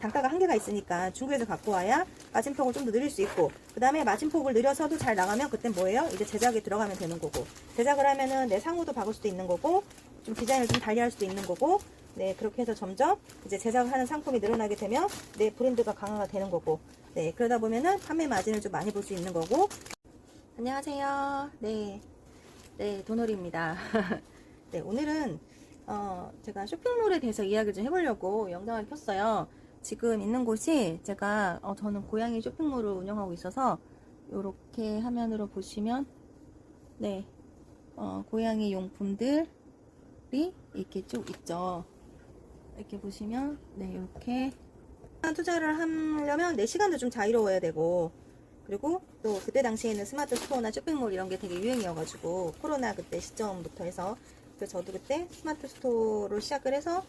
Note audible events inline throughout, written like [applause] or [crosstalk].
단가가 한계가 있으니까 중국에서 갖고 와야 마진폭을 좀 더 늘릴 수 있고 그 다음에 마진폭을 늘려서도 잘 나가면 그땐 뭐예요? 이제 제작에 들어가면 되는 거고 제작을 하면은 내 상호도 박을 수도 있는 거고 좀 디자인을 좀 달리할 수도 있는 거고 네 그렇게 해서 점점 이제 제작을 하는 상품이 늘어나게 되면 내 브랜드가 강화가 되는 거고 네 그러다 보면은 판매 마진을 좀 많이 볼 수 있는 거고 안녕하세요 네 네, 도놀이입니다. [laughs] 네, 오늘은 어, 제가 쇼핑몰에 대해서 이야기를 좀 해보려고 영상을 켰어요. 지금 있는 곳이 제가 어, 저는 고양이 쇼핑몰을 운영하고 있어서 이렇게 화면으로 보시면 네, 어, 고양이 용품들이 이렇게 쭉 있죠. 이렇게 보시면 네, 이렇게 투자를 하려면 내 시간도 좀 자유로워야 되고 그리고 또 그때 당시에는 스마트 스토어나 쇼핑몰 이런 게 되게 유행이어가지고 코로나 그때 시점부터 해서 그래서 저도 그때 스마트 스토어로 시작을 해서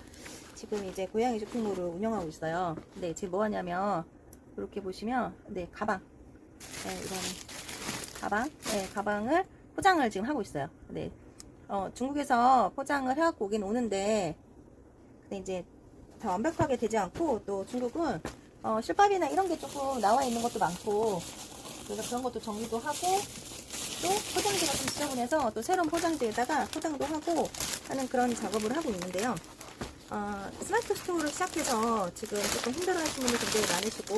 지금 이제 고양이 쇼핑몰을 운영하고 있어요. 근데 지금 뭐 하냐면 이렇게 보시면 네 가방 네, 이런 가방 네 가방을 포장을 지금 하고 있어요. 네 어, 중국에서 포장을 해갖고 오긴 오는데 근데 이제 다 완벽하게 되지 않고 또 중국은 어, 실밥이나 이런 게 조금 나와 있는 것도 많고 그래서 그런 것도 정리도 하고 또 포장지가 좀 지저분해서 또 새로운 포장지에다가 포장도 하고 하는 그런 작업을 하고 있는데요. 어, 스마트 스토어를 시작해서 지금 조금 힘들어 하시는 분들 굉장히 많으시고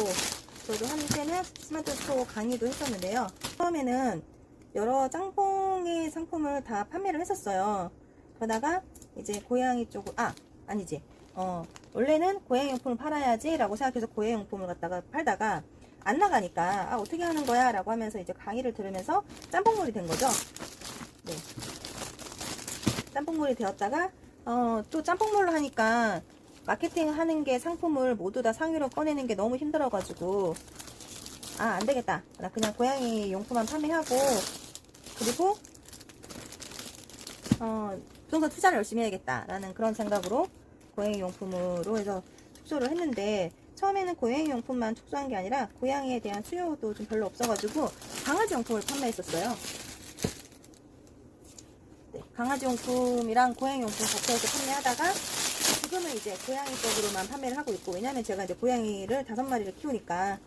저도 한때는 스마트 스토어 강의도 했었는데요. 처음에는 여러 짬뽕의 상품을 다 판매를 했었어요. 그러다가 이제 고양이 쪽으로 아 아니지 어 원래는 고양이 용품을 팔아야지 라고 생각해서 고양이 용품을 갖다가 팔다가 안 나가니까 아 어떻게 하는 거야? 라고 하면서 이제 강의를 들으면서 짬뽕물이 된 거죠. 네. 짬뽕물이 되었다가 어, 또 짬뽕물로 하니까 마케팅 하는 게 상품을 모두 다 상위로 꺼내는 게 너무 힘들어가지고 아 안되겠다. 나 그냥 고양이 용품만 판매하고 그리고 어, 좀 더 투자를 열심히 해야겠다 라는 그런 생각으로 고양이 용품으로 해서 축소를 했는데 처음에는 고양이 용품만 축소한 게 아니라 고양이에 대한 수요도 좀 별로 없어가지고 강아지 용품을 판매했었어요. 네, 강아지 용품이랑 고양이 용품 같이 해서 판매하다가 지금은 이제 고양이 쪽으로만 판매를 하고 있고 왜냐면 제가 이제 고양이를 다섯 마리를 키우니까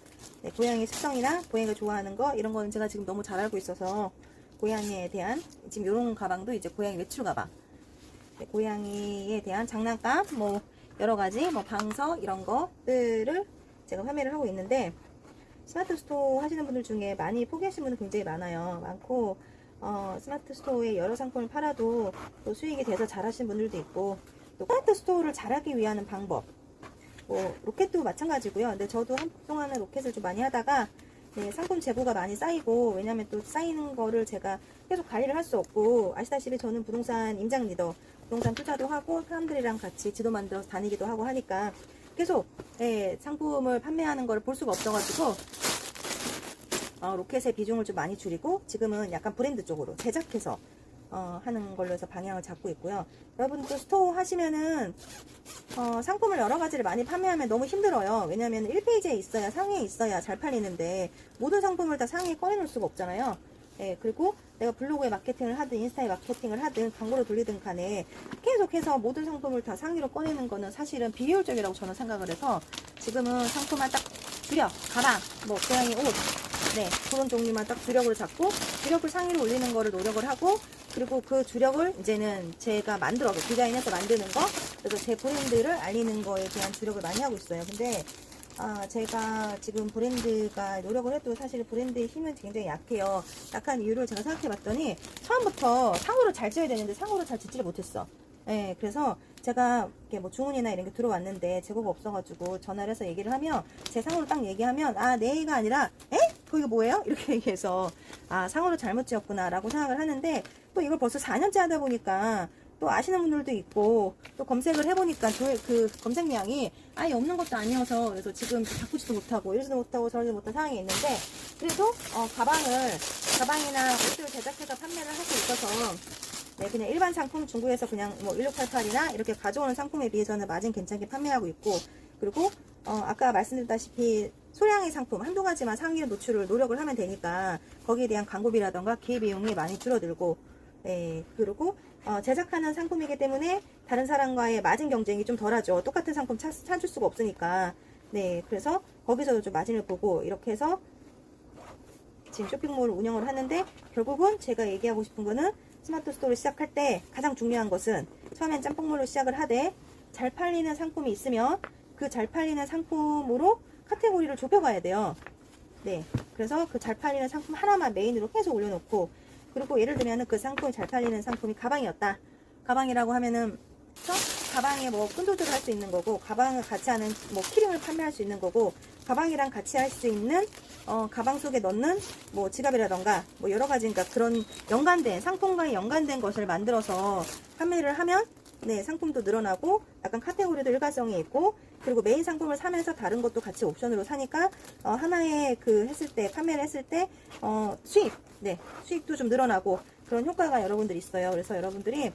네, 고양이 습성이나 고양이가 좋아하는 거 이런 거는 제가 지금 너무 잘 알고 있어서 고양이에 대한 지금 이런 가방도 이제 고양이 외출 가방 네, 고양이에 대한 장난감 뭐 여러 가지 뭐 방석 이런 것들을 제가 판매를 하고 있는데 스마트 스토어 하시는 분들 중에 많이 포기하신 분들 굉장히 많아요. 많고 어, 스마트 스토어에 여러 상품을 팔아도 또 수익이 돼서 잘하시는 분들도 있고 또 스마트 스토어를 잘하기 위한 방법 뭐 로켓도 마찬가지고요. 근데 저도 한동안은 로켓을 좀 많이 하다가 네, 상품 재고가 많이 쌓이고 왜냐면 또 쌓이는 거를 제가 계속 관리를 할 수 없고 아시다시피 저는 부동산 임장 리더 부동산 투자도 하고 사람들이랑 같이 지도 만들어서 다니기도 하고 하니까 계속 예, 상품을 판매하는 걸 볼 수가 없어가지고 어, 로켓의 비중을 좀 많이 줄이고 지금은 약간 브랜드 쪽으로 제작해서 어, 하는 걸로 해서 방향을 잡고 있고요. 여러분도 스토어 하시면은 어, 상품을 여러 가지를 많이 판매하면 너무 힘들어요. 왜냐하면 1페이지에 있어야 상위에 있어야 잘 팔리는데 모든 상품을 다 상위에 꺼내놓을 수가 없잖아요. 예, 그리고 내가 블로그에 마케팅을 하든 인스타에 마케팅을 하든 광고를 돌리든 간에 계속해서 모든 상품을 다 상위로 꺼내는 거는 사실은 비효율적이라고 저는 생각을 해서 지금은 상품만 딱 주력, 가방, 뭐 고양이 옷, 네 그런 종류만 딱 주력으로 잡고 주력을 상위로 올리는 거를 노력을 하고 그리고 그 주력을 이제는 제가 만들어서 디자인해서 만드는 거 그래서 제 브랜드를 알리는 거에 대한 주력을 많이 하고 있어요. 근데 아, 제가 지금 브랜드가 노력을 해도 사실 브랜드의 힘은 굉장히 약해요. 약한 이유를 제가 생각해 봤더니 처음부터 상호를 잘 지어야 되는데 상호를 잘 짓지를 못했어. 예, 그래서 제가 이렇게 뭐 주문이나 이런 게 들어왔는데 재고가 없어가지고 전화를 해서 얘기를 하면 제 상호를 딱 얘기하면 아, 내가 아니라 에? 그거 이거 뭐예요? 이렇게 [laughs] 얘기해서 아, 상호를 잘못 지었구나 라고 생각을 하는데 또 이걸 벌써 4년째 하다 보니까 또 아시는 분들도 있고 또 검색을 해보니까 조- 그 검색량이 아예 없는 것도 아니어서 그래서 지금 바꾸지도 못하고 이러지도 못하고 저러지도 못한 상황이 있는데 그래도 어, 가방을 가방이나 옷을 제작해서 판매를 하고 있어서 네, 그냥 일반 상품 중국에서 그냥 뭐 1688이나 이렇게 가져오는 상품에 비해서는 마진 괜찮게 판매하고 있고 그리고 어, 아까 말씀드렸다시피 소량의 상품 한두 가지만 상위 노출을 노력을 하면 되니까 거기에 대한 광고비라던가 기회비용이 많이 줄어들고 네, 그리고 어, 제작하는 상품이기 때문에 다른 사람과의 마진 경쟁이 좀 덜하죠. 똑같은 상품 찾, 찾을 수가 없으니까. 네, 그래서 거기서도 좀 마진을 보고 이렇게 해서 지금 쇼핑몰을 운영을 하는데 결국은 제가 얘기하고 싶은 거는 스마트 스토어를 시작할 때 가장 중요한 것은 처음엔 짬뽕몰로 시작을 하되 잘 팔리는 상품이 있으면 그 잘 팔리는 상품으로 카테고리를 좁혀가야 돼요. 네. 그래서 그 잘 팔리는 상품 하나만 메인으로 계속 올려놓고 그리고 예를 들면 그 상품이 잘 팔리는 상품이 가방이었다. 가방이라고 하면은? 가방에 뭐 끈조절을 할 수 있는 거고 가방을 같이 하는 뭐 키링을 판매할 수 있는 거고 가방이랑 같이 할 수 있는 어, 가방 속에 넣는 뭐 지갑이라던가 뭐 여러 가지 그러니까 그런 연관된 상품과 연관된 것을 만들어서 판매를 하면 네 상품도 늘어나고 약간 카테고리도 일관성이 있고 그리고 메인 상품을 사면서 다른 것도 같이 옵션으로 사니까 어, 하나의 그 했을 때 판매를 했을 때 어, 수익. 네 수익도 좀 늘어나고 그런 효과가 여러분들 있어요. 그래서 여러분들이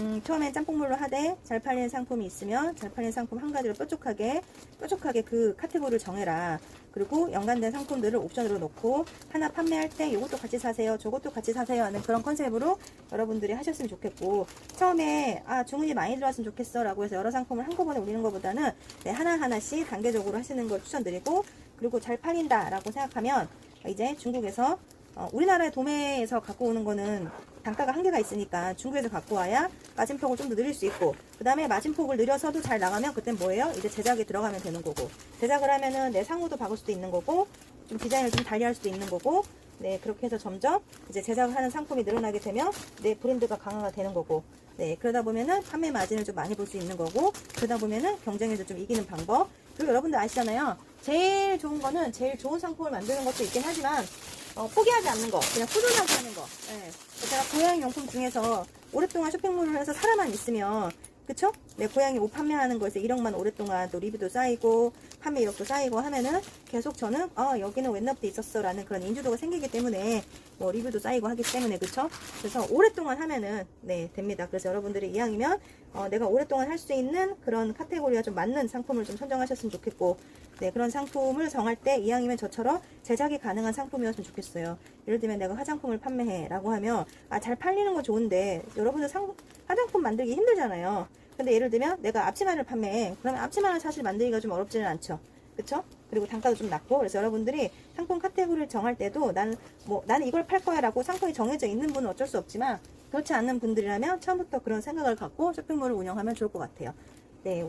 음, 처음엔 짬뽕물로 하되 잘 팔리는 상품이 있으면 잘 팔리는 상품 한 가지를 뾰족하게 뾰족하게 그 카테고리를 정해라. 그리고 연관된 상품들을 옵션으로 놓고 하나 판매할 때 이것도 같이 사세요. 저것도 같이 사세요 하는 그런 컨셉으로 여러분들이 하셨으면 좋겠고 처음에 아 주문이 많이 들어왔으면 좋겠어 라고 해서 여러 상품을 한꺼번에 올리는 것보다는 네, 하나하나씩 단계적으로 하시는 걸 추천드리고 그리고 잘 팔린다 라고 생각하면 이제 중국에서 어, 우리나라의 도매에서 갖고 오는 거는 단가가 한계가 있으니까 중국에서 갖고 와야 마진폭을 좀 더 늘릴 수 있고 그 다음에 마진폭을 늘려서도 잘 나가면 그땐 뭐예요? 이제 제작에 들어가면 되는 거고 제작을 하면은 내 상호도 박을 수도 있는 거고 좀 디자인을 좀 달리할 수도 있는 거고 네 그렇게 해서 점점 이제 제작을 하는 상품이 늘어나게 되면 내 브랜드가 강화가 되는 거고 네 그러다 보면은 판매 마진을 좀 많이 볼 수 있는 거고 그러다 보면은 경쟁에서 좀 이기는 방법 그리고 여러분들 아시잖아요 제일 좋은 거는 제일 좋은 상품을 만드는 것도 있긴 하지만 어, 포기하지 않는 거, 그냥 꾸준하게 하는 거. 예. 제가 고양이 용품 중에서 오랫동안 쇼핑몰을 해서 사람만 있으면, 그쵸? 내 고양이 옷 판매하는 거에서 이력만 오랫동안 또 리뷰도 쌓이고, 판매 이력도 쌓이고 하면은 계속 저는, 어, 여기는 웬업도 있었어. 라는 그런 인지도가 생기기 때문에, 뭐 리뷰도 쌓이고 하기 때문에, 그쵸? 그래서 오랫동안 하면은, 네, 됩니다. 그래서 여러분들이 이왕이면, 어, 내가 오랫동안 할 수 있는 그런 카테고리가 좀 맞는 상품을 좀 선정하셨으면 좋겠고, 네, 그런 상품을 정할 때 이왕이면 저처럼 제작이 가능한 상품이었으면 좋겠어요. 예를 들면 내가 화장품을 판매해 라고 하면 아, 잘 팔리는 건 좋은데 여러분들 상, 화장품 만들기 힘들잖아요. 근데 예를 들면 내가 앞치마를 판매해. 그러면 앞치마는 사실 만들기가 좀 어렵지는 않죠. 그쵸? 그리고 단가도 좀 낮고 그래서 여러분들이 상품 카테고리를 정할 때도 나는 뭐 나는 이걸 팔 거야 라고 상품이 정해져 있는 분은 어쩔 수 없지만 그렇지 않는 분들이라면 처음부터 그런 생각을 갖고 쇼핑몰을 운영하면 좋을 것 같아요. 네.